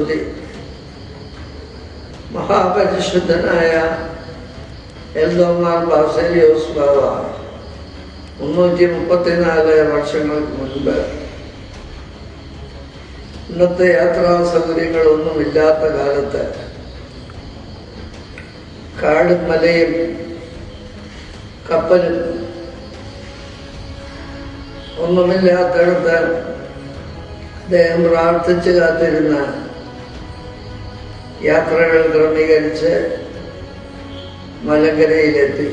സ്തുതി മഹാപരിശുദ്ധനായ എൽദോമാർ ബാസലിയോസ് ബാബ മുന്നൂറ്റി മുപ്പത്തിനാല് വർഷങ്ങൾക്ക് മുൻപ്. ഇന്നത്തെ യാത്രാ സൗകര്യങ്ങളൊന്നുമില്ലാത്ത കാലത്ത് കാടും മലയും കപ്പലും ഒന്നുമില്ലാത്തടത്ത് അദ്ദേഹം പ്രാർത്ഥിച്ച് കാത്തിരുന്ന യാത്രകൾ ക്രമീകരിച്ച് മലങ്കരയിലെത്തി.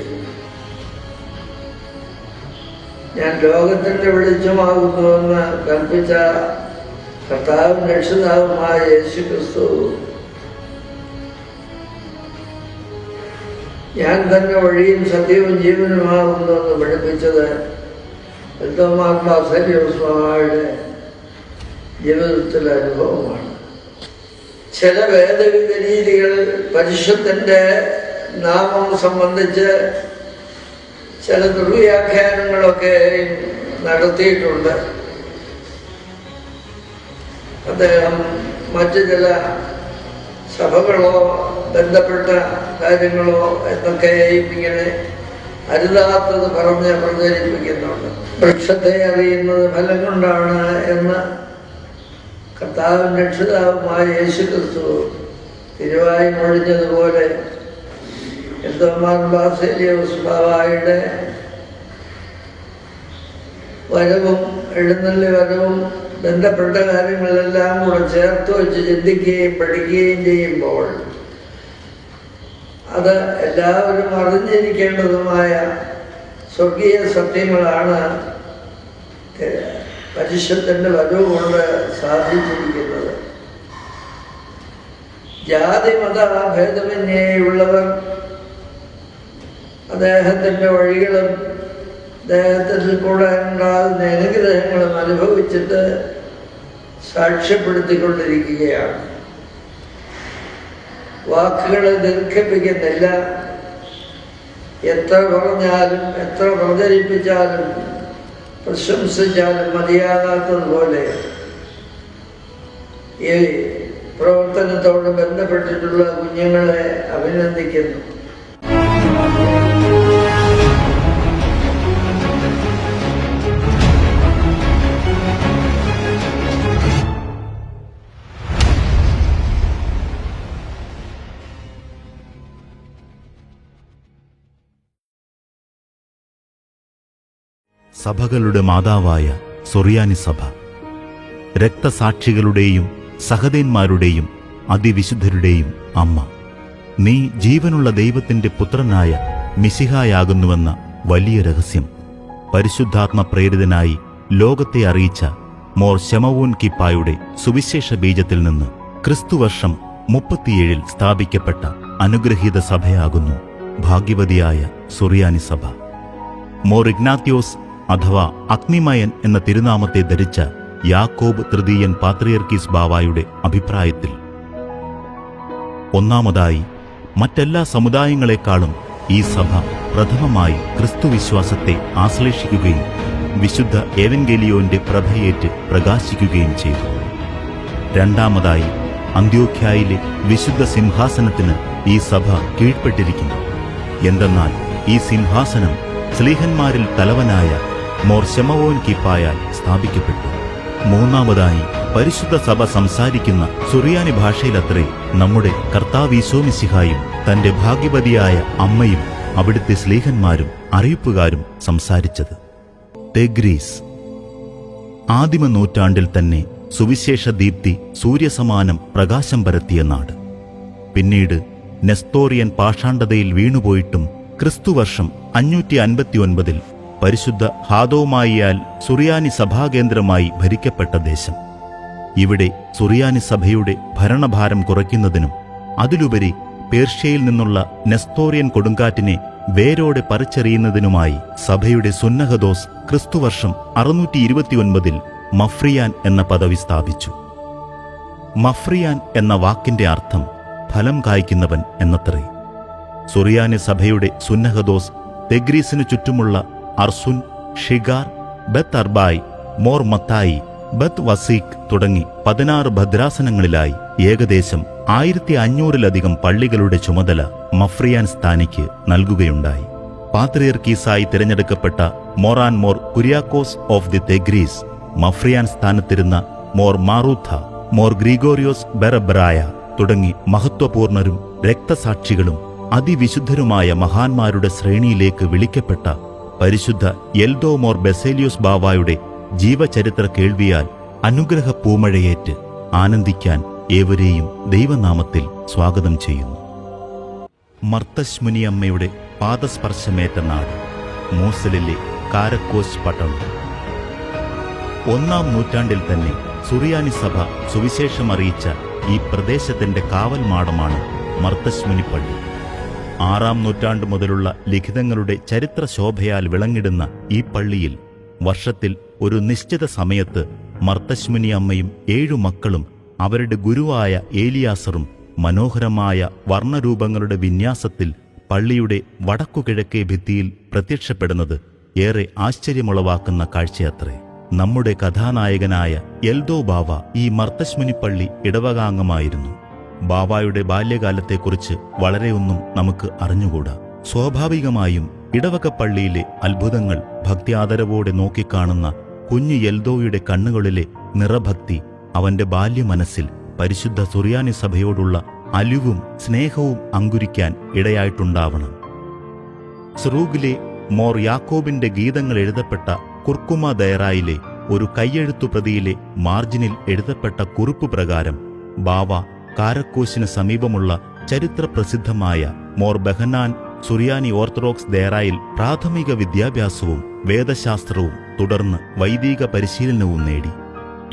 ഞാൻ ലോകത്തിന്റെ വെളിച്ചമാകുന്നുവെന്ന് കൽപ്പിച്ച കർത്താവും രക്ഷിതാവുമായ യേശു ക്രിസ്തു ഞാൻ തന്നെ വഴിയും സത്യവും ജീവനുമാകുന്നു എന്ന് പഠിപ്പിച്ചത് സ്വാമിയുടെ ജീവിതത്തിലെ അനുഭവമാണ്. ചില വേദവിപരീതികൾ പരിശുദ്ധന്റെ നാമം സംബന്ധിച്ച് ചില ദുർവ്യാഖ്യാനങ്ങളൊക്കെ നടത്തിയിട്ടുണ്ട്. അദ്ദേഹം മറ്റു ചില സഭകളോ ബന്ധപ്പെട്ട കാര്യങ്ങളോ എന്നൊക്കെയും ഇങ്ങനെ അരുതാത്തത് പറഞ്ഞ് പ്രചരിപ്പിക്കുന്നുണ്ട് വൃക്ഷത്തെ അറിയുന്നത് ഫലം കൊണ്ടാണ് എന്ന് കർത്താവും രക്ഷിതാവുമായ യേശു ക്രിസ്തു തിരുവായി മൊഴിഞ്ഞതുപോലെ എന്തോമാർ ബാസേലിയോസ് ബാവായുടെ വരവും എഴുന്നള്ളി വരവും ബന്ധപ്പെട്ട കാര്യങ്ങളെല്ലാം കൂടെ ചേർത്ത് വെച്ച് ചിന്തിക്കുകയും പഠിക്കുകയും ചെയ്യുമ്പോൾ അത് എല്ലാവരും അറിഞ്ഞിരിക്കേണ്ടതുമായ സ്വർഗീയ സത്യങ്ങളാണ് പരിശുദ്ധന്റെ വരവ് കൊണ്ട് സാധിച്ചിരിക്കുന്നത്. ജാതി മത ഭേദമന്യേയുള്ളവർ അദ്ദേഹത്തിന്റെ വഴികളും അദ്ദേഹത്തിൽ കൂടെ ഉണ്ടാകുന്ന അനുഗ്രഹങ്ങളും അനുഭവിച്ചിട്ട് സാക്ഷ്യപ്പെടുത്തിക്കൊണ്ടിരിക്കുകയാണ്. വാക്കുകളെ ദീർഘിപ്പിക്കുന്നില്ല. എത്ര പറഞ്ഞാലും എത്ര പ്രചരിപ്പിച്ചാലും പ്രശംസിച്ചാലും മതിയാകാത്തതുപോലെ ഈ പ്രവർത്തനത്തോട് ബന്ധപ്പെട്ടിട്ടുള്ള കുഞ്ഞുങ്ങളെ അഭിനന്ദിക്കുന്നു. സഭകളുടെ മാതാവായ സൊറിയാനി സഭ. രക്തസാക്ഷികളുടെയും സഹദേന്മാരുടെയും അതിവിശുദ്ധരുടെയും അമ്മ. നീ ജീവനുള്ള ദൈവത്തിന്റെ പുത്രനായ മിശിഹായാകുന്നുവെന്ന വലിയ രഹസ്യം. പരിശുദ്ധാത്മ പ്രേരിതനായി ലോകത്തെ അറിയിച്ച മോർ ശമവോൻ കിപ്പായുടെ സുവിശേഷ ബീജത്തിൽ നിന്ന് ക്രിസ്തുവർഷം മുപ്പത്തിയേഴിൽ സ്ഥാപിക്കപ്പെട്ട അനുഗ്രഹീത സഭയാകുന്നു ഭാഗ്യവതിയായ സുറിയാനി സഭ. മോർ ഇഗ്നാത്യോസ് അഥവാ അഗ്നിമയൻ എന്ന തിരുനാമത്തെ ധരിച്ച യാക്കോബ് തൃതീയൻ പാത്രിയർക്കീസ് ബാവായുടെ അഭിപ്രായത്തിൽ. ഒന്നാമതായി മറ്റെല്ലാ സമുദായങ്ങളെക്കാളും ഈ സഭ പ്രഥമമായി ക്രിസ്തുവിശ്വാസത്തെ ആശ്ലേഷിക്കുകയും വിശുദ്ധ ഏവൻഗേലിയോന്റെ പ്രഭയേറ്റ് പ്രകാശിക്കുകയും ചെയ്തു. രണ്ടാമതായി അന്ത്യോഖ്യായിലെ വിശുദ്ധ സിംഹാസനത്തിന് ഈ സഭ കീഴ്പ്പെട്ടിരിക്കുന്നു. എന്തെന്നാൽ ഈ സിംഹാസനം സ്ലീഹന്മാരിൽ തലവനായ മോർ ശമവോൻ കിപ്പായാൽ സ്ഥാപിക്കപ്പെട്ടു. മൂന്നാമതായി പരിശുദ്ധ സഭ സംസാരിക്കുന്ന സുറിയാനി ഭാഷയിലത്രേ നമ്മുടെ കർത്താവീശോമിസിഹായും തന്റെ ഭാഗ്യവതിയായ അമ്മയും അവിടുത്തെ സ്ലേഹന്മാരും അറിയിപ്പുകാരും സംസാരിച്ചത്. തെഗ്രീസ് ആദിമ നൂറ്റാണ്ടിൽ തന്നെ സുവിശേഷ ദീപ്തി സൂര്യസമാനം പ്രകാശം പരത്തിയ നാട്. പിന്നീട് നെസ്തോറിയൻ പാഷാണ്ഡതയിൽ വീണുപോയിട്ടും ക്രിസ്തുവർഷം അഞ്ഞൂറ്റി അൻപത്തിയൊൻപതിൽ പരിശുദ്ധ ഹാദോമായിയാൽ സുറിയാനി സഭാകേന്ദ്രമായി ഭരിക്കപ്പെട്ട ദേശം. ഇവിടെ സുറിയാനി സഭയുടെ ഭരണഭാരം കുറയ്ക്കുന്നതിനും അതിലുപരി പേർഷ്യയിൽ നിന്നുള്ള നെസ്തോറിയൻ കൊടുങ്കാറ്റിനെ വേരോടെ പറിച്ചെറിയുന്നതിനുമായി സഭയുടെ സുന്നഹദോസ് ക്രിസ്തുവർഷം അറുന്നൂറ്റി ഇരുപത്തിയൊൻപതിൽ മഫ്രിയാൻ എന്ന പദവി സ്ഥാപിച്ചു. മഫ്രിയാൻ എന്ന വാക്കിന്റെ അർത്ഥം ഫലം കായ്ക്കുന്നവൻ എന്നത്രേ. സുറിയാനി സഭയുടെ സുന്നഹദോസ് തെഗ്രീസിനു ചുറ്റുമുള്ള അർസുൻ ഷിഗാർ ബത്ത് അർബായ് മോർ മത്തായി ബത്ത് വസീഖ് തുടങ്ങി പതിനാറ് ഭദ്രാസനങ്ങളിലായി. ഏകദേശം ആയിരത്തി അഞ്ഞൂറിലധികം പള്ളികളുടെ ചുമതല മഫ്രിയാൻ സ്ഥാനിക്ക് നൽകുകയുണ്ടായി. പാത്രിയർക്കീസായി തിരഞ്ഞെടുക്കപ്പെട്ട Moran Mor Kuriakose of the Tigris Maphrian സ്ഥാനത്തിരുന്ന മോർ മാറൂഥ മോർ ഗ്രിഗോറിയോസ് ബെറബ്രായ തുടങ്ങി മഹത്വപൂർണരും രക്തസാക്ഷികളും അതിവിശുദ്ധരുമായ മഹാന്മാരുടെ ശ്രേണിയിലേക്ക് വിളിക്കപ്പെട്ട പരിശുദ്ധ എൽദോമോർ ബെസേലിയോസ് ബാവായുടെ ജീവചരിത്ര കേൾവിയാൽ അനുഗ്രഹ പൂമഴയേറ്റ് ആനന്ദിക്കാൻ ഏവരെയും ദൈവനാമത്തിൽ സ്വാഗതം ചെയ്യുന്നു. മർത്തശ്മുനിയമ്മയുടെ പാദസ്പർശമേറ്റ നാട് മൂസലിലെ കാരക്കോസ് പട്ടണം. ഒന്നാം നൂറ്റാണ്ടിൽ തന്നെ സുറിയാനി സഭ സുവിശേഷം അറിയിച്ച ഈ പ്രദേശത്തിന്റെ കാവൽ മാടമാണ് മർത്തശ്മുനിപ്പള്ളി. ആറാം നൂറ്റാണ്ട് മുതലുള്ള ലിഖിതങ്ങളുടെ ചരിത്ര ശോഭയാൽ വിളങ്ങിടുന്ന ഈ പള്ളിയിൽ വർഷത്തിൽ ഒരു നിശ്ചിത സമയത്ത് മർത്തശ്മുനി അമ്മയും ഏഴു മക്കളും അവരുടെ ഗുരുവായ ഏലിയാസറും മനോഹരമായ വർണരൂപങ്ങളുടെ വിന്യാസത്തിൽ പള്ളിയുടെ വടക്കുകിഴക്കേ ഭിത്തിയിൽ പ്രത്യക്ഷപ്പെടുന്നത് ഏറെ ആശ്ചര്യമുളവാക്കുന്ന കാഴ്ചയത്രേ. നമ്മുടെ കഥാനായകനായ എൽദോ ബാവ ഈ മർത്തശ്മുനിപ്പള്ളി ഇടവകാംഗമായിരുന്നു. ബാവായുടെ ബാല്യകാലത്തെക്കുറിച്ച് വളരെയൊന്നും നമുക്ക് അറിഞ്ഞുകൂടാ. സ്വാഭാവികമായും ഇടവക പള്ളിയിലെ അത്ഭുതങ്ങൾ ഭക്തിയാദരവോടെ നോക്കിക്കാണുന്ന കുഞ്ഞു യൽദോയുടെ കണ്ണുകളിലെ നിറഭക്തി അവന്റെ ബാല്യമനസ്സിൽ പരിശുദ്ധ സുറിയാനി സഭയോടുള്ള അലിവും സ്നേഹവും അങ്കുരിക്കാൻ ഇടയായിട്ടുണ്ടാവണം. സ്രൂഗിലെ മോർ യാക്കോബിന്റെ ഗീതങ്ങൾ എഴുതപ്പെട്ട കുർക്കുമ ദയറായിലെ ഒരു കയ്യെഴുത്തു പ്രതിയിലെ മാർജിനിൽ എഴുതപ്പെട്ട കുറിപ്പ് പ്രകാരം ബാവ കാരക്കോശിന് സമീപമുള്ള ചരിത്രപ്രസിദ്ധമായ മോർ ബെഹനാൻ സുറിയാനി ഓർത്തഡോക്സ് ദേറായിൽ പ്രാഥമിക വിദ്യാഭ്യാസവും വേദശാസ്ത്രവും തുടർന്ന് വൈദിക പരിശീലനവും നേടി.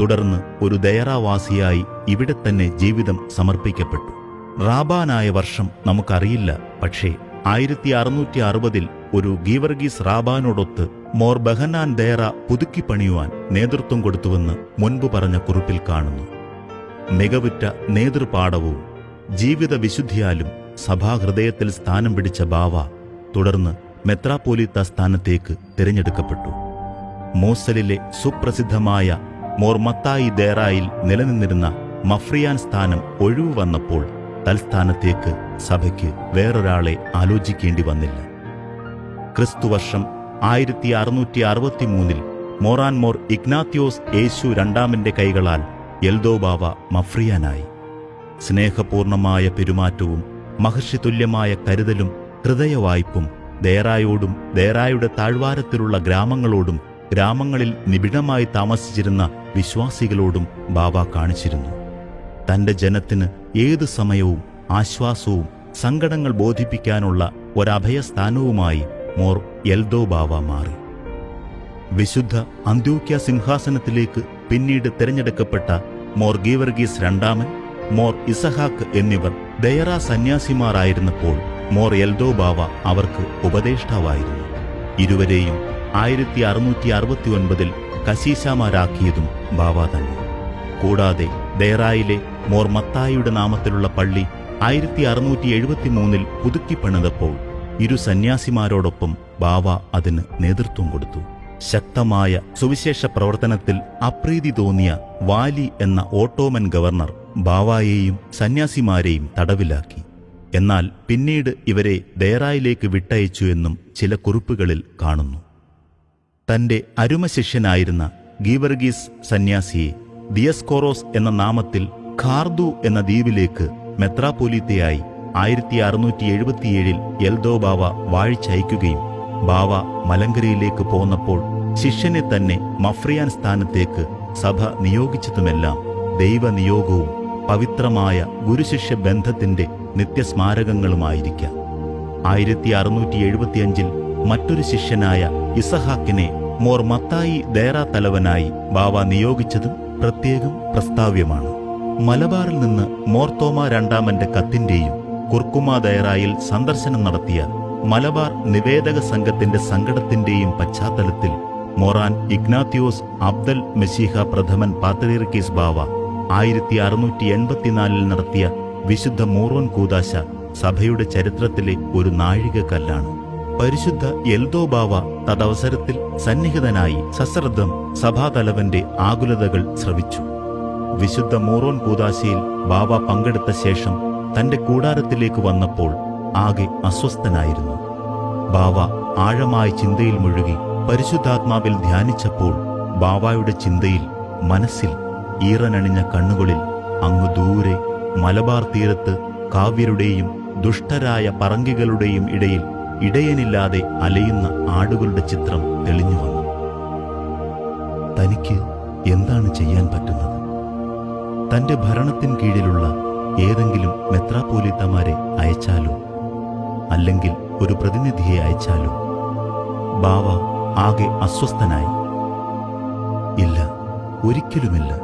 തുടർന്ന് ഒരു ദയറാവാസിയായി ഇവിടെ തന്നെ ജീവിതം സമർപ്പിക്കപ്പെട്ടു. റാബാനായ വർഷം നമുക്കറിയില്ല പക്ഷേ ആയിരത്തി അറുന്നൂറ്റി അറുപതിൽ ഒരു ഗീവർഗീസ് റാബാനോടൊത്ത് മോർ ബഹനാൻ ദേറ പുതുക്കി പണിയുവാൻ നേതൃത്വം കൊടുത്തുവെന്ന് മുൻപ് പറഞ്ഞ കുറിപ്പിൽ കാണുന്നു. മികവുറ്റ നേതൃപാഠവും ജീവിത വിശുദ്ധിയാലും സഭാഹൃദയത്തിൽ സ്ഥാനം പിടിച്ച ബാവ തുടർന്ന് മെത്രാപ്പോലിത്ത സ്ഥാനത്തേക്ക് തിരഞ്ഞെടുക്കപ്പെട്ടു. മോസലിലെ സുപ്രസിദ്ധമായ മോർമത്തായി ദേറായിൽ നിലനിന്നിരുന്ന മഫ്രിയാൻ സ്ഥാനം ഒഴിവു വന്നപ്പോൾ തൽസ്ഥാനത്തേക്ക് സഭയ്ക്ക് വേറൊരാളെ ആലോചിക്കേണ്ടി വന്നില്ല. ക്രിസ്തുവർഷം ആയിരത്തി അറുന്നൂറ്റി അറുപത്തിമൂന്നിൽ മോറാൻമോർ ഇഗ്നാത്യോസ് യേശു രണ്ടാമന്റെ കൈകളാൽ എൽദോബാവ മഫ്രിയാനായി. സ്നേഹപൂർണമായ പെരുമാറ്റവും മഹർഷിതുല്യമായ കരുതലും ഹൃദയവായ്പും ദേറായോടും ദേറായുടെ താഴ്വാരത്തിലുള്ള ഗ്രാമങ്ങളോടും ഗ്രാമങ്ങളിൽ നിബിഡമായി താമസിച്ചിരുന്ന വിശ്വാസികളോടും ബാബ കാണിച്ചിരുന്നു. തന്റെ ജനത്തിന് ഏതു സമയവും ആശ്വാസവും സങ്കടങ്ങൾ ബോധിപ്പിക്കാനുള്ള ഒരഭയസ്ഥാനവുമായി മോർ എൽദോ ബാവ മാറി. വിശുദ്ധ അന്ത്യോക്യ സിംഹാസനത്തിലേക്ക് പിന്നീട് തിരഞ്ഞെടുക്കപ്പെട്ട മോർ ഗീവർഗീസ് രണ്ടാമൻ മോർ ഇസഹാക്ക് എന്നിവർ ദയറ സന്യാസിമാരായിരുന്നപ്പോൾ മോർ എൽദോ ബാവ അവർക്ക് ഉപദേഷ്ടാവായിരുന്നു. ഇരുവരെയും ആയിരത്തി അറുന്നൂറ്റി അറുപത്തി ഒൻപതിൽ കശീശാമാരാക്കിയതും ബാവ തന്നെ. കൂടാതെ ദയറായിലെ മോർ മത്തായിയുടെ നാമത്തിലുള്ള പള്ളി ആയിരത്തി അറുന്നൂറ്റി എഴുപത്തിമൂന്നിൽ പുതുക്കിപ്പണിതപ്പോൾ ഇരു സന്യാസിമാരോടൊപ്പം ബാവ അതിന് നേതൃത്വം കൊടുത്തു. ശക്തമായ സുവിശേഷ പ്രവർത്തനത്തിൽ അപ്രീതി തോന്നിയ വാലി എന്ന ഓട്ടോമൻ ഗവർണർ ബാവായെയും സന്യാസിമാരെയും തടവിലാക്കി. എന്നാൽ പിന്നീട് ഇവരെ ദേറായിലേക്ക് വിട്ടയച്ചു എന്നും ചില കുറിപ്പുകളിൽ കാണുന്നു. തന്റെ അരുമശിഷ്യനായിരുന്ന ഗീവർഗീസ് സന്യാസിയെ ദിയസ്കോറോസ് എന്ന നാമത്തിൽ ഖാർദു എന്ന ദ്വീപിലേക്ക് മെത്രാപോലീത്തയായി ആയിരത്തി അറുന്നൂറ്റി എഴുപത്തിയേഴിൽ എൽദോ ബാവ വാഴിച്ചയക്കുകയും ബാവ മലങ്കരയിലേക്ക് പോന്നപ്പോൾ ശിഷ്യനെ തന്നെ മഫ്രിയാൻ സ്ഥാനത്തേക്ക് സഭ നിയോഗിച്ചതുമെല്ലാം ദൈവനിയോഗവും പവിത്രമായ ഗുരുശിഷ്യ ബന്ധത്തിന്റെ നിത്യസ്മാരകങ്ങളുമായിരിക്കാം. ആയിരത്തി അറുന്നൂറ്റി എഴുപത്തിയഞ്ചിൽ മറ്റൊരു ശിഷ്യനായ ഇസഹാക്കിനെ മോർ മത്തായി ദേറ തലവനായി ബാവ നിയോഗിച്ചതും പ്രത്യേകം പ്രസ്താവ്യമാണ്. മലബാറിൽ നിന്ന് മോർത്തോമ രണ്ടാമന്റെ കത്തിന്റെയും കുർക്കുമ ദയറായിൽ സന്ദർശനം നടത്തിയ മലബാർ നിവേദക സംഘത്തിന്റെ സങ്കടത്തിന്റെയും പശ്ചാത്തലത്തിൽ മൊറാൻ ഇഗ്നാത്യോസ് അബ്ദൽ മെസീഹ പ്രഥമൻ പാത്രീർക്കീസ് ബാവ ആയിരത്തി അറുന്നൂറ്റി എൺപത്തിനാലിൽ നടത്തിയ വിശുദ്ധ മൂറോൻ കൂതാശ സഭയുടെ ചരിത്രത്തിലെ ഒരു നാഴികക്കല്ലാണ്. പരിശുദ്ധ എൽദോ എൽദോബാവ തദവസരത്തിൽ സന്നിഹിതനായി സശ്രദ്ധം സഭാതലവന്റെ ആകുലതകൾ ശ്രവിച്ചു വിശുദ്ധ മൂറോൻ കൂദാശയിൽ ബാവ പങ്കെടുത്ത ശേഷം തന്റെ കൂടാരത്തിലേക്ക് വന്നപ്പോൾ ആകെ അസ്വസ്ഥനായിരുന്നു. ബാവ ആഴമായ ചിന്തയിൽ മുഴുകി പരിശുദ്ധാത്മാവിൽ ധ്യാനിച്ചപ്പോൾ ബാവായുടെ ചിന്തയിൽ മനസ്സിൽ ഈറനണിഞ്ഞ കണ്ണുകളിൽ അങ്ങ് ദൂരെ മലബാർ തീരത്ത് കാവ്യരുടെയും ദുഷ്ടരായ പറങ്കികളുടെയും ഇടയിൽ ഇടയനില്ലാതെ അലയുന്ന ആടുകളുടെ ചിത്രം തെളിഞ്ഞു വന്നു. തനിക്ക് എന്താണ് ചെയ്യാൻ പറ്റുന്നത്? തന്റെ ഭരണത്തിൻ കീഴിലുള്ള ഏതെങ്കിലും മെത്രാപോലിത്തമാരെ അയച്ചാലോ? അല്ലെങ്കിൽ ഒരു പ്രതിനിധിയെ അയച്ചാലോ? ബാവ ആകെ അസ്വസ്ഥനായി. ഇല്ല ഒരിക്കലുമില്ല.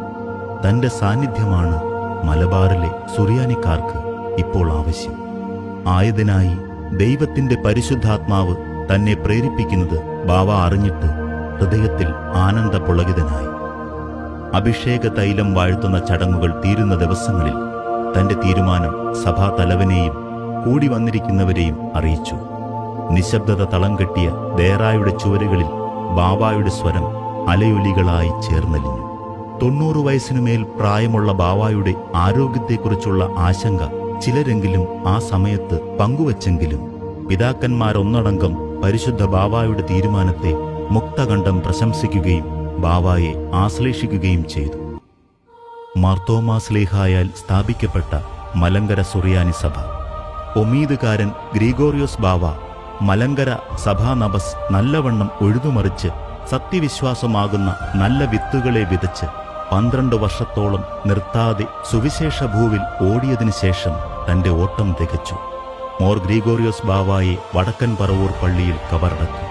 തന്റെ സാന്നിധ്യമാണ് മലബാറിലെ സുറിയാനിക്കാർക്ക് ഇപ്പോൾ ആവശ്യം. ആയതിനായി ദൈവത്തിന്റെ പരിശുദ്ധാത്മാവ് തന്നെ പ്രേരിപ്പിക്കുന്നത് ബാവ അറിഞ്ഞിട്ട് ഹൃദയത്തിൽ ആനന്ദ പുളകിതനായി. അഭിഷേക തൈലം വാഴ്ത്തുന്ന ചടങ്ങുകൾ തീരുന്ന ദിവസങ്ങളിൽ തന്റെ തീരുമാനം സഭാതലവനെയും കൂടി വന്നിരിക്കുന്നവരെയും അറിയിച്ചു. നിശബ്ദത തളം കെട്ടിയ ദേറായുടെ ചുവരുകളിൽ ബാവായുടെ സ്വരം അലയൊലികളായി ചേർന്നലിഞ്ഞു. തൊണ്ണൂറ് വയസ്സിനുമേൽ പ്രായമുള്ള ബാവായുടെ ആരോഗ്യത്തെക്കുറിച്ചുള്ള ആശങ്ക ചിലരെങ്കിലും ആ സമയത്ത് പങ്കുവച്ചെങ്കിലും പിതാക്കന്മാരൊന്നടങ്കം പരിശുദ്ധ ബാവായുടെ തീരുമാനത്തെ മുക്തകണ്ഠം പ്രശംസിക്കുകയും ബാവായെ ആശ്ലേഷിക്കുകയും ചെയ്തു. മാർത്തോമാസ്ലേഹായാൽ സ്ഥാപിക്കപ്പെട്ട മലങ്കര സുറിയാനി സഭ. ഒമീദുകാരൻ ഗ്രിഗോറിയോസ് ബാവ മലങ്കര സഭാനബസ് നല്ലവണ്ണം ഒഴുതുമറിച്ച് സത്യവിശ്വാസമാകുന്ന നല്ല വിത്തുകളെ വിതച്ച് പന്ത്രണ്ട് വർഷത്തോളം നിർത്താതെ സുവിശേഷ ഭൂവിൽ ഓടിയതിനു ശേഷം തന്റെ ഓട്ടം തികച്ചു. മോർ ഗ്രീഗോറിയോസ് ബാവായെ വടക്കൻ പറവൂർ പള്ളിയിൽ കബറടക്കി.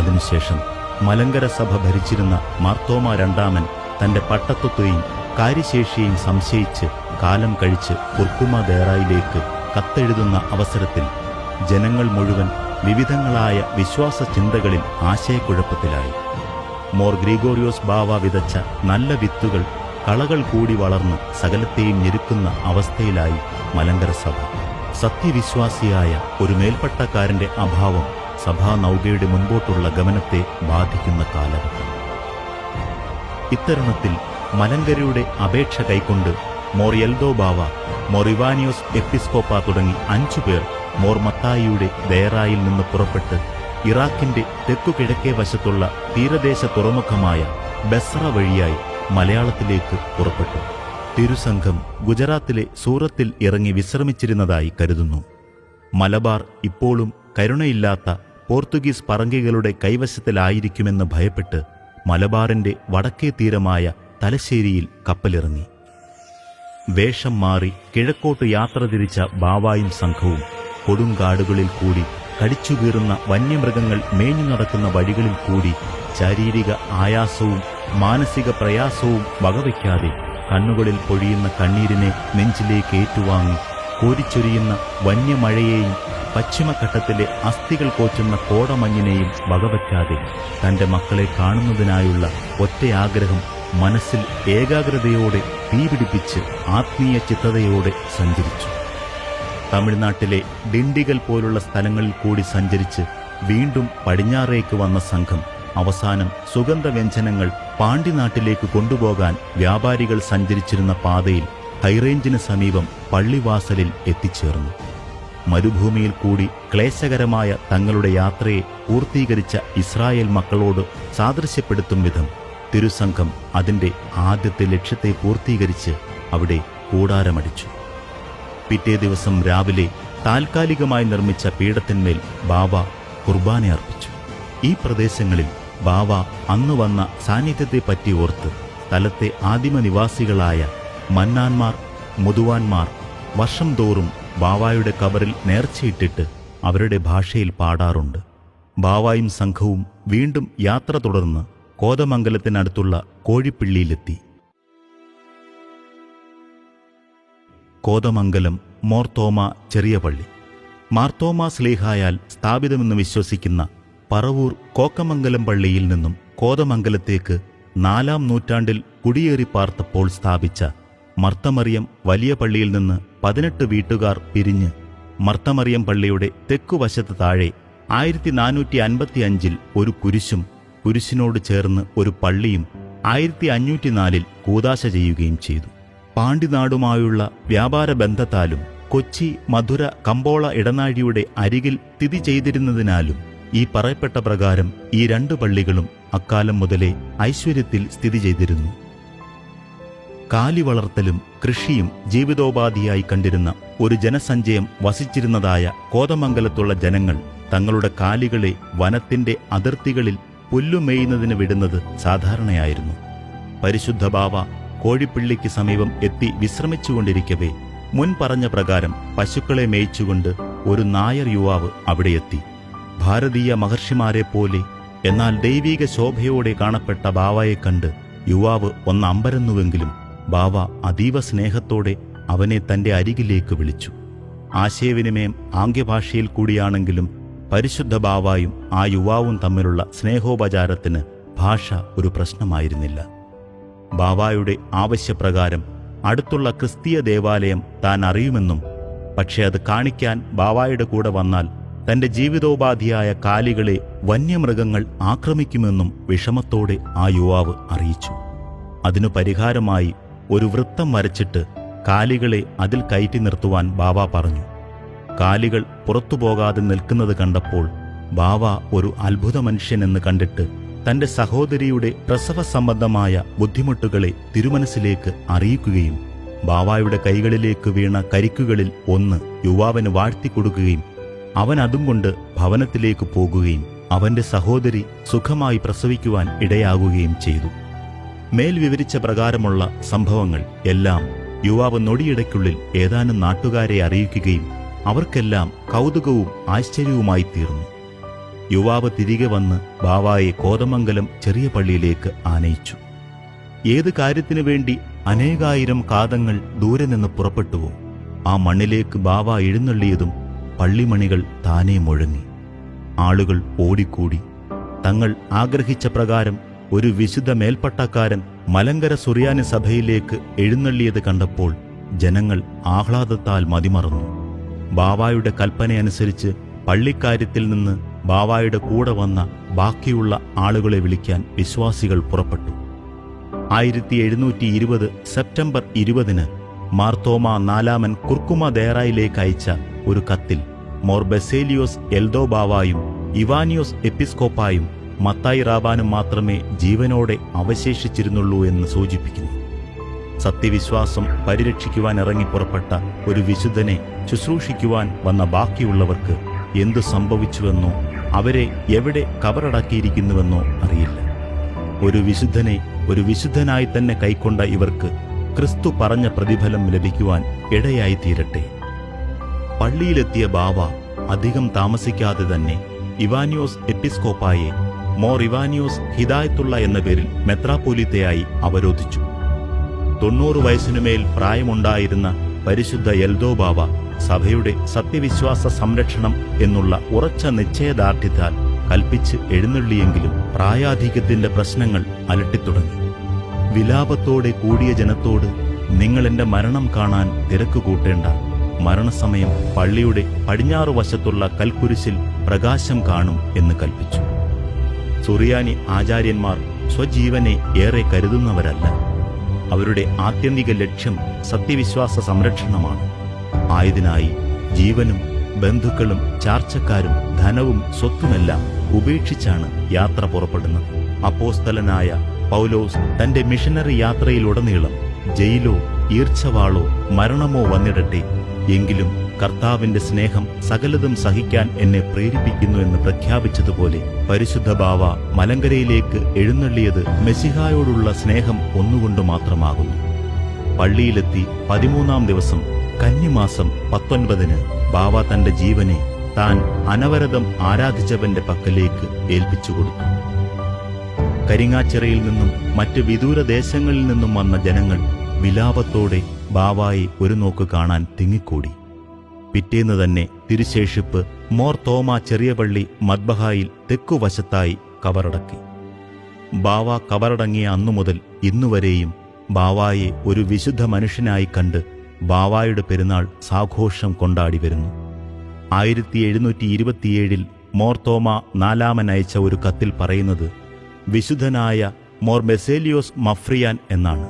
അതിനുശേഷം മലങ്കര സഭ ഭരിച്ചിരുന്ന മാർത്തോമ രണ്ടാമൻ തന്റെ പട്ടത്വത്തെയും കാര്യശേഷിയെയും സംശയിച്ച് കാലം കഴിച്ച് കുർക്കുമ ദേറായിലേക്ക് കത്തെഴുതുന്ന അവസരത്തിൽ ജനങ്ങൾ മുഴുവൻ വിവിധങ്ങളായ വിശ്വാസ ചിന്തകളിൽ ആശയക്കുഴപ്പത്തിലായി. മോർ ഗ്രിഗോറിയോസ് ബാവ വിതച്ച നല്ല വിത്തുകൾ കളകൾ കൂടി വളർന്ന് സകലത്തെയും ഞെരുക്കുന്ന അവസ്ഥയിലായി മലങ്കര സഭ. സത്യവിശ്വാസിയായ ഒരു മേൽപ്പട്ടക്കാരന്റെ അഭാവം സഭാ നൗകയുടെ മുൻപോട്ടുള്ള ഗമനത്തെ ബാധിക്കുന്ന കാലഘട്ടം. ഇത്തരുണത്തിൽ മലങ്കരയുടെ അപേക്ഷ കൈക്കൊണ്ട് മോർ എൽദോ ബാവ മോർ ഇവാനിയോസ് എപ്പിസ്കോപ്പ തുടങ്ങി അഞ്ചുപേർ മത്തായിയുടെ ദേറായിൽ നിന്ന് പുറപ്പെട്ട് ഇറാഖിന്റെ തെക്കുകിഴക്കേ വശത്തുള്ള തീരദേശ തുറമുഖമായ ബസ്ര വഴിയായി മലയാളത്തിലേക്ക് പുറപ്പെട്ടു. തിരുസംഘം ഗുജറാത്തിലെ സൂറത്തിൽ ഇറങ്ങി വിശ്രമിച്ചിരുന്നതായി കരുതുന്നു. മലബാർ ഇപ്പോഴും കരുണയില്ലാത്ത പോർത്തുഗീസ് പറങ്കികളുടെ കൈവശത്തിലായിരിക്കുമെന്ന് ഭയപ്പെട്ട് മലബാറിന്റെ വടക്കേ തീരമായ തലശ്ശേരിയിൽ കപ്പലിറങ്ങി. വേഷം മാറി കിഴക്കോട്ട് യാത്ര തിരിച്ച ബാവായും സംഘവും കൊടുങ്കാടുകളിൽ കൂടി കടിച്ചുകീറുന്ന വന്യമൃഗങ്ങൾ മേഞ്ഞു നടക്കുന്ന വഴികളിൽ കൂടി ശാരീരിക ആയാസവും മാനസിക പ്രയാസവും വകവയ്ക്കാതെ കണ്ണുകളിൽ പൊഴിയുന്ന കണ്ണീരിനെ നെഞ്ചിലേക്ക് ഏറ്റുവാങ്ങി കോരിച്ചൊരിയുന്ന വന്യമഴയെയും പശ്ചിമഘട്ടത്തിലെ അസ്ഥികൾ കോച്ചുന്ന കോടമഞ്ഞിനെയും വകവയ്ക്കാതെ തന്റെ മക്കളെ കാണുന്നതിനായുള്ള ഒറ്റയാഗ്രഹം മനസ്സിൽ ഏകാഗ്രതയോടെ തീപിടിപ്പിച്ച് ആത്മീയ ചിത്തതയോടെ സഞ്ചരിച്ചു. തമിഴ്നാട്ടിലെ ഡിണ്ടിഗൽ പോലുള്ള സ്ഥലങ്ങളിൽ കൂടി സഞ്ചരിച്ച് വീണ്ടും പടിഞ്ഞാറേക്ക് വന്ന സംഘം അവസാനം സുഗന്ധവ്യഞ്ജനങ്ങൾ പാണ്ടിനാട്ടിലേക്ക് കൊണ്ടുപോകാൻ വ്യാപാരികൾ സഞ്ചരിച്ചിരുന്ന പാതയിൽ ഹൈറേഞ്ചിന് സമീപം പള്ളിവാസലിൽ എത്തിച്ചേർന്നു. മരുഭൂമിയിൽ കൂടി ക്ലേശകരമായ തങ്ങളുടെ യാത്രയെ പൂർത്തീകരിച്ച ഇസ്രായേൽ മക്കളോട് സാദൃശ്യപ്പെടുത്തും വിധം തിരുസംഘം അതിന്റെ ആദ്യത്തെ ലക്ഷ്യത്തെ പൂർത്തീകരിച്ച് അവിടെ കൂടാരമടിച്ചു. പിറ്റേ ദിവസം രാവിലെ താൽക്കാലികമായി നിർമ്മിച്ച പീഠത്തിന്മേൽ ബാവ കുർബാന അർപ്പിച്ചു. ഈ പ്രദേശങ്ങളിൽ ബാവ അന്നു വന്ന സാന്നിധ്യത്തെ പറ്റി ഓർത്ത് സ്ഥലത്തെ ആദിമ നിവാസികളായ മന്നാന്മാർ മുതുവാന്മാർ വർഷം തോറും ബാവായുടെ കബറിൽ നേർച്ചയിട്ടിട്ട് അവരുടെ ഭാഷയിൽ പാടാറുണ്ട്. ബാവായും സംഘവും വീണ്ടും യാത്ര തുടർന്ന് കോതമംഗലത്തിനടുത്തുള്ള കോഴിപ്പിള്ളിയിലെത്തി. കോതമംഗലം മോർത്തോമ ചെറിയ പള്ളി. മാർത്തോമ സ്ലേഹായാൽ സ്ഥാപിതമെന്ന് വിശ്വസിക്കുന്ന പറവൂർ കോക്കമംഗലം പള്ളിയിൽ നിന്നും കോതമംഗലത്തേക്ക് നാലാം നൂറ്റാണ്ടിൽ കുടിയേറി പാർത്തപ്പോൾ സ്ഥാപിച്ച മർത്തമറിയം വലിയ പള്ളിയിൽ നിന്ന് പതിനെട്ട് വീട്ടുകാർ പിരിഞ്ഞ് മർത്തമറിയം പള്ളിയുടെ തെക്കുവശത്ത് താഴെ ആയിരത്തി നാനൂറ്റി അൻപത്തി അഞ്ചിൽ ഒരു കുരിശും കുരിശിനോട് ചേർന്ന് ഒരു പള്ളിയും ആയിരത്തി അഞ്ഞൂറ്റിനാലിൽ കൂതാശ ചെയ്യുകയും ചെയ്തു. പാണ്ഡിനാടുമായുള്ള വ്യാപാര ബന്ധത്താലും കൊച്ചി മധുര കമ്പോള ഇടനാഴിയുടെ അരികിൽ സ്ഥിതി ചെയ്തിരുന്നതിനാലും ഈ പറയപ്പെട്ട പ്രകാരം ഈ രണ്ട് പള്ളികളും അക്കാലം മുതലേ ഐശ്വര്യത്തിൽ സ്ഥിതി ചെയ്തിരുന്നു. കാലി വളർത്തലും കൃഷിയും ജീവിതോപാധിയായി കണ്ടിരുന്ന ഒരു ജനസഞ്ചയം വസിച്ചിരുന്നതായ കോതമംഗലത്തുള്ള ജനങ്ങൾ തങ്ങളുടെ കാലികളെ വനത്തിന്റെ അതിർത്തികളിൽ പുല്ലുമേയുന്നതിന് വിടുന്നത് സാധാരണയായിരുന്നു. പരിശുദ്ധ ബാവ കോഴിപ്പിള്ളിക്ക് സമീപം എത്തി വിശ്രമിച്ചുകൊണ്ടിരിക്കവേ. മുൻ പറഞ്ഞ പ്രകാരം പശുക്കളെ മേയിച്ചുകൊണ്ട് ഒരു നായർ യുവാവ് അവിടെയെത്തി ഭാരതീയ മഹർഷിമാരെ പോലെ എന്നാൽ ദൈവീക ശോഭയോടെ കാണപ്പെട്ട ബാവയെ കണ്ട് യുവാവ് ഒന്ന് അമ്പരന്നുവെങ്കിലും ബാവ അതീവ സ്നേഹത്തോടെ അവനെ തന്റെ അരികിലേക്ക് വിളിച്ചു. ആശയവിനിമയം ആംഗ്യഭാഷയിൽ കൂടിയാണെങ്കിലും പരിശുദ്ധ ബാവായും ആ യുവാവും തമ്മിലുള്ള സ്നേഹോപചാരത്തിന് ഭാഷ ഒരു പ്രശ്നമായിരുന്നില്ല. ബാവായുടെ ആവശ്യപ്രകാരം അടുത്തുള്ള ക്രിസ്തീയ ദേവാലയം താൻ അറിയുമെന്നും പക്ഷേ അത് കാണിക്കാൻ ബാവായുടെ കൂടെ വന്നാൽ തന്റെ ജീവിതോപാധിയായ കാലികളെ വന്യമൃഗങ്ങൾ ആക്രമിക്കുമെന്നും വിഷമത്തോടെ ആ യുവാവ് അറിയിച്ചു. അതിനു പരിഹാരമായി ഒരു വൃത്തം വരച്ചിട്ട് കാലികളെ അതിൽ കയറ്റി നിർത്തുവാൻ ബാവ പറഞ്ഞു. കാലികൾ പുറത്തു പോകാതെ നിൽക്കുന്നത് കണ്ടപ്പോൾ ബാവ ഒരു അത്ഭുത മനുഷ്യനെന്ന് കണ്ടിട്ട് തന്റെ സഹോദരിയുടെ പ്രസവ സംബന്ധമായ ബുദ്ധിമുട്ടുകളെ തിരുമനസിലേക്ക് അറിയിക്കുകയും ബാവായുടെ കൈകളിലേക്ക് വീണ കരിക്കുകളിൽ ഒന്ന് യുവാവിന് വാഴ്ത്തിക്കൊടുക്കുകയും അവൻ അതും കൊണ്ട് ഭവനത്തിലേക്ക് പോകുകയും അവന്റെ സഹോദരി സുഖമായി പ്രസവിക്കുവാൻ ഇടയാകുകയും ചെയ്തു. മേൽ വിവരിച്ച പ്രകാരമുള്ള സംഭവങ്ങൾ എല്ലാം യുവാവ് നൊടിയിടയ്ക്കുള്ളിൽ ഏതാനും നാട്ടുകാരെ അറിയിക്കുകയും അവർക്കെല്ലാം കൗതുകവും ആശ്ചര്യവുമായി തീർന്നു. യുവാവ് തിരികെ വന്ന് ബാവായെ കോതമംഗലം ചെറിയ പള്ളിയിലേക്ക് ആനയിച്ചു. ഏത് കാര്യത്തിനു വേണ്ടി അനേകായിരം കാതങ്ങൾ ദൂരെ നിന്ന് പുറപ്പെട്ടുവോ ആ മണ്ണിലേക്ക് ബാവ എഴുന്നള്ളിയതും പള്ളിമണികൾ താനേ മുഴങ്ങി. ആളുകൾ ഓടിക്കൂടി. തങ്ങൾ ആഗ്രഹിച്ച പ്രകാരം ഒരു വിശുദ്ധ മേൽപ്പട്ടക്കാരൻ മലങ്കര സുറിയാനി സഭയിലേക്ക് എഴുന്നള്ളിയത് കണ്ടപ്പോൾ ജനങ്ങൾ ആഹ്ലാദത്താൽ മതിമറന്നു. ബാവായുടെ കൽപ്പനയനുസരിച്ച് പള്ളിക്കാര്യത്തിൽ നിന്ന് ബാവായുടെ കൂടെ വന്ന ബാക്കിയുള്ള ആളുകളെ വിളിക്കാൻ വിശ്വാസികൾ പുറപ്പെട്ടു. ആയിരത്തി എഴുന്നൂറ്റി ഇരുപത് സെപ്റ്റംബർ ഇരുപതിന് മാർത്തോമ നാലാമൻ കുർക്കുമ ദേറായിലേക്ക് അയച്ച ഒരു കത്തിൽ മോർ ബെസേലിയോസ് എൽദോ ബാവായും ഇവാനിയോസ് എപ്പിസ്കോപ്പായും മത്തായി റാബാനും മാത്രമേ ജീവനോടെ അവശേഷിച്ചിരുന്നുള്ളൂ എന്ന് സൂചിപ്പിക്കുന്നു. സത്യവിശ്വാസം പരിരക്ഷിക്കുവാൻ ഇറങ്ങി പുറപ്പെട്ട ഒരു വിശുദ്ധനെ ശുശ്രൂഷിക്കുവാൻ വന്ന ബാക്കിയുള്ളവർക്ക് എന്തു സംഭവിച്ചുവെന്നോ അവരെ എവിടെ കബറടക്കിയിരിക്കുന്നുവെന്നോ അറിയില്ല. ഒരു വിശുദ്ധനെ ഒരു വിശുദ്ധനായി തന്നെ കൈക്കൊണ്ട ഇവർക്ക് ക്രിസ്തു പറഞ്ഞ പ്രതിഫലം ലഭിക്കുവാൻ ഇടയായി തീരട്ടെ പള്ളിയിലെത്തിയ ബാവ അധികം താമസിക്കാതെ തന്നെ ഇവാനിയോസ് എപ്പിസ്കോപ്പായെ മോർ ഇവാനിയോസ് ഹിദായത്തുള്ള എന്ന പേരിൽ മെത്രാപോലിത്തയായി അവരോധിച്ചു. തൊണ്ണൂറ് വയസ്സിനുമേൽ പ്രായമുണ്ടായിരുന്ന പരിശുദ്ധ എൽദോ ബാവ സഭയുടെ സത്യവിശ്വാസ സംരക്ഷണം എന്നുള്ള ഉറച്ച നിശ്ചയദാർഢ്യത്താൽ കൽപ്പിച്ച് എഴുന്നള്ളിയെങ്കിലും പ്രായാധിക്യത്തിന്റെ പ്രശ്നങ്ങൾ അലട്ടിത്തുടങ്ങി. വിലാപത്തോടെ കൂടിയ ജനത്തോട് നിങ്ങൾ എന്റെ മരണം കാണാൻ തിരക്ക് കൂട്ടേണ്ട. മരണസമയം പള്ളിയുടെ പടിഞ്ഞാറു വശത്തുള്ള കൽക്കുരിശിൽ പ്രകാശം കാണും എന്ന് കൽപ്പിച്ചു. സുറിയാനി ആചാര്യന്മാർ സ്വജീവനെ ഏറെ കരുതുന്നവരല്ല. അവരുടെ ആത്യന്തിക ലക്ഷ്യം സത്യവിശ്വാസ സംരക്ഷണമാണ്. ആയതിനായി ജീവനും ബന്ധുക്കളും ചാർച്ചക്കാരും ധനവും സ്വത്തുമെല്ലാം ഉപേക്ഷിച്ചാണ് യാത്ര പുറപ്പെടുന്നത്. അപ്പോസ്തലനായ പൗലോസ് തന്റെ മിഷനറി യാത്രയിലുടനീളം ജയിലോ ഈർച്ചവാളോ മരണമോ വന്നിടട്ടെ എങ്കിലും കർത്താവിന്റെ സ്നേഹം സകലതും സഹിക്കാൻ എന്നെ പ്രേരിപ്പിക്കുന്നു എന്ന് പ്രഖ്യാപിച്ചതുപോലെ പരിശുദ്ധ ബാവ മലങ്കരയിലേക്ക് എഴുന്നള്ളിയത് മെസ്സിഹായോടുള്ള സ്നേഹം ഒന്നുകൊണ്ട് മാത്രമാകുന്നു. പള്ളിയിലെത്തി പതിമൂന്നാം ദിവസം കന്നിമാസം പത്തൊൻപതിന് ബാവ തന്റെ ജീവനെ താൻ അനവരതം ആരാധിച്ചവന്റെ പക്കലേക്ക് ഏൽപ്പിച്ചു കൊടുത്തു. കരിങ്ങാച്ചിറയിൽ നിന്നും മറ്റ് വിദൂര ദേശങ്ങളിൽ നിന്നും വന്ന ജനങ്ങൾ വിലാപത്തോടെ ബാവായി ഒരു നോക്ക് കാണാൻ തിങ്ങിക്കൂടി. പിറ്റേന്ന് തന്നെ തിരുശേഷിപ്പ് മോർ തോമ ചെറിയ പള്ളി മദ്ബഹായിൽ തെക്കുവശത്തായി കവറടക്കി. ബാവ കവറടങ്ങിയ അന്നുമുതൽ ഇന്നുവരെയും ബാവായെ ഒരു വിശുദ്ധ മനുഷ്യനായി കണ്ട് ബാവായുടെ പെരുന്നാൾ സാഘോഷം കൊണ്ടാടി വരുന്നു. ആയിരത്തി എഴുന്നൂറ്റി ഇരുപത്തിയേഴിൽ മോർത്തോമ നാലാമൻ അയച്ച ഒരു കത്തിൽ പറയുന്നത് വിശുദ്ധനായ മോർ മെസേലിയോസ് മഫ്രിയാൻ എന്നാണ്.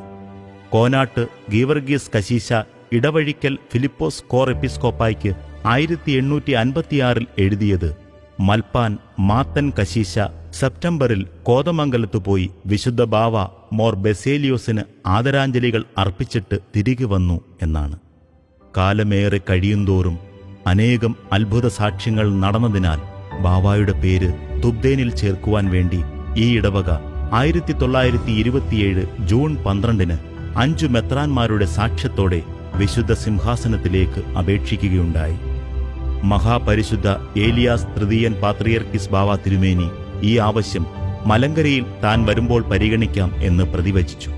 കോനാട്ട് ഗീവർഗീസ് കശീശ ഇടവഴിക്കൽ ഫിലിപ്പോസ് കോർ എപ്പിസ്കോപ്പായ്ക്ക് ആയിരത്തി എണ്ണൂറ്റി അൻപത്തിയാറിൽ എഴുതിയത് മൽപ്പാൻ മാത്തൻ കശീശ സെപ്റ്റംബറിൽ കോതമംഗലത്ത് പോയി വിശുദ്ധ ബാവ മോർ ബെസേലിയോസിന് ആദരാഞ്ജലികൾ അർപ്പിച്ചിട്ട് തിരികെ വന്നു എന്നാണ്. കാലമേറെ കഴിയുന്തോറും അനേകം അത്ഭുത സാക്ഷ്യങ്ങൾ നടന്നതിനാൽ ബാവായുടെ പേര് തുബ്ദേനിൽ ചേർക്കുവാൻ വേണ്ടി ഈ ഇടവക ആയിരത്തി തൊള്ളായിരത്തി ഇരുപത്തിയേഴ് ജൂൺ പന്ത്രണ്ടിന് അഞ്ചു മെത്രാന്മാരുടെ സാക്ഷ്യത്തോടെ വിശുദ്ധ സിംഹാസനത്തിലേക്ക് അപേക്ഷിക്കുകയുണ്ടായി. മഹാപരിശുദ്ധ ഏലിയാസ് തൃതീയൻ പാത്രിയർക്കിസ് ബാവ തിരുമേനി ഈ ആവശ്യം മലങ്കരയിൽ താൻ വരുമ്പോൾ പരിഗണിക്കാം എന്ന് പ്രതിവചിച്ചു.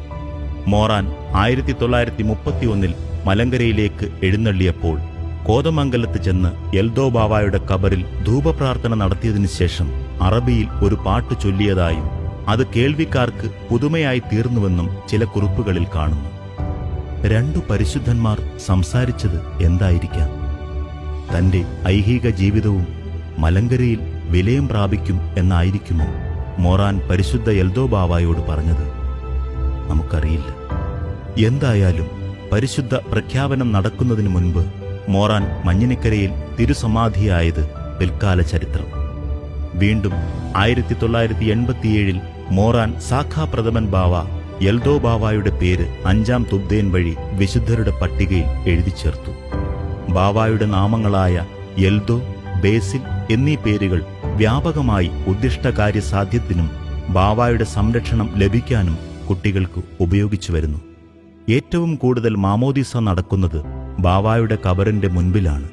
മോറാൻ ആയിരത്തി തൊള്ളായിരത്തി മുപ്പത്തി ഒന്നിൽ മലങ്കരയിലേക്ക് എഴുന്നള്ളിയപ്പോൾ കോതമംഗലത്ത് ചെന്ന് എൽദോ ബാവായുടെ കബറിൽ ധൂപപ്രാർത്ഥന നടത്തിയതിനു ശേഷം അറബിയിൽ ഒരു പാട്ട് ചൊല്ലിയതായും അത് കേൾവിക്കാർക്ക് പുതുമയായി തീർന്നുവെന്നും ചില കുറിപ്പുകളിൽ കാണുന്നു. രണ്ടു പരിശുദ്ധന്മാർ സംസാരിച്ചത് എന്തായിരിക്കാം? തന്റെ ഐഹിക ജീവിതവും മലങ്കരയിൽ വിലയം പ്രാപിക്കും എന്നായിരിക്കുമോ? മോറാൻ പരിശുദ്ധ എൽദോ ബാവായോട് പറഞ്ഞത് നമുക്കറിയില്ല. എന്തായാലും പരിശുദ്ധ പ്രഖ്യാപനം നടക്കുന്നതിന് മുൻപ് മോറാൻ മഞ്ഞിനിക്കരയിൽ തിരുസമാധിയായത് പിൽക്കാല ചരിത്രം. വീണ്ടും ആയിരത്തി തൊള്ളായിരത്തി എൺപത്തിയേഴിൽ മോറാൻ സാഖാ പ്രഥമൻ ബാവ എൽദോ ബാവായുടെ പേര് അഞ്ചാം തുബ്ദേൻ വഴി വിശുദ്ധരുടെ പട്ടികയിൽ എഴുതി ചേർത്തു ബാവായുടെ നാമങ്ങളായ എൽദോ ബേസിൽ എന്നീ പേരുകൾ വ്യാപകമായി ഉദ്ദിഷ്ടകാര്യ സാധ്യത്തിനും ബാവായുടെ സംരക്ഷണം ലഭിക്കാനും കുട്ടികൾക്ക് ഉപയോഗിച്ചു വരുന്നു. ഏറ്റവും കൂടുതൽ മാമോദിസ നടക്കുന്നത് ബാവായുടെ കബറിന്റെ മുൻപിലാണ്.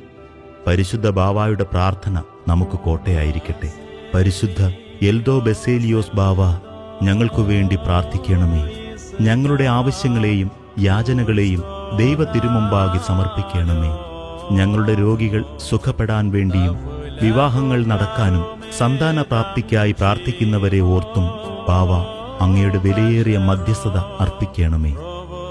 പരിശുദ്ധ ബാവായുടെ പ്രാർത്ഥന നമുക്ക് കോട്ടയായിരിക്കട്ടെ. പരിശുദ്ധ എൽദോ ബെസേലിയോസ് ബാവ ഞങ്ങൾക്കു വേണ്ടി പ്രാർത്ഥിക്കണമേ. ഞങ്ങളുടെ ആവശ്യങ്ങളെയും യാചനകളെയും ദൈവ തിരുമുമ്പാകെ സമർപ്പിക്കണമേ. ഞങ്ങളുടെ രോഗികൾ സുഖപ്പെടാൻ വേണ്ടിയും വിവാഹങ്ങൾ നടക്കാനും സന്താന പ്രാപ്തിക്കായി പ്രാർത്ഥിക്കുന്നവരെ ഓർത്തും ബാവ അങ്ങയുടെ വിലയേറിയ മധ്യസ്ഥത അർപ്പിക്കണമേ.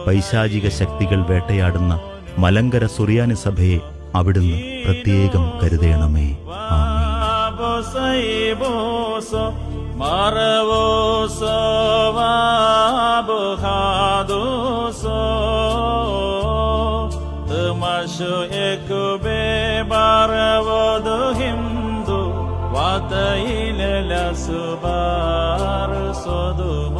പൈശാചിക ശക്തികൾ വേട്ടയാടുന്ന മലങ്കര സുറിയാനി സഭയെ അവിടുന്ന് പ്രത്യേകം കരുതേണമേ. ആമേൻ. إلى الأسبار صدوم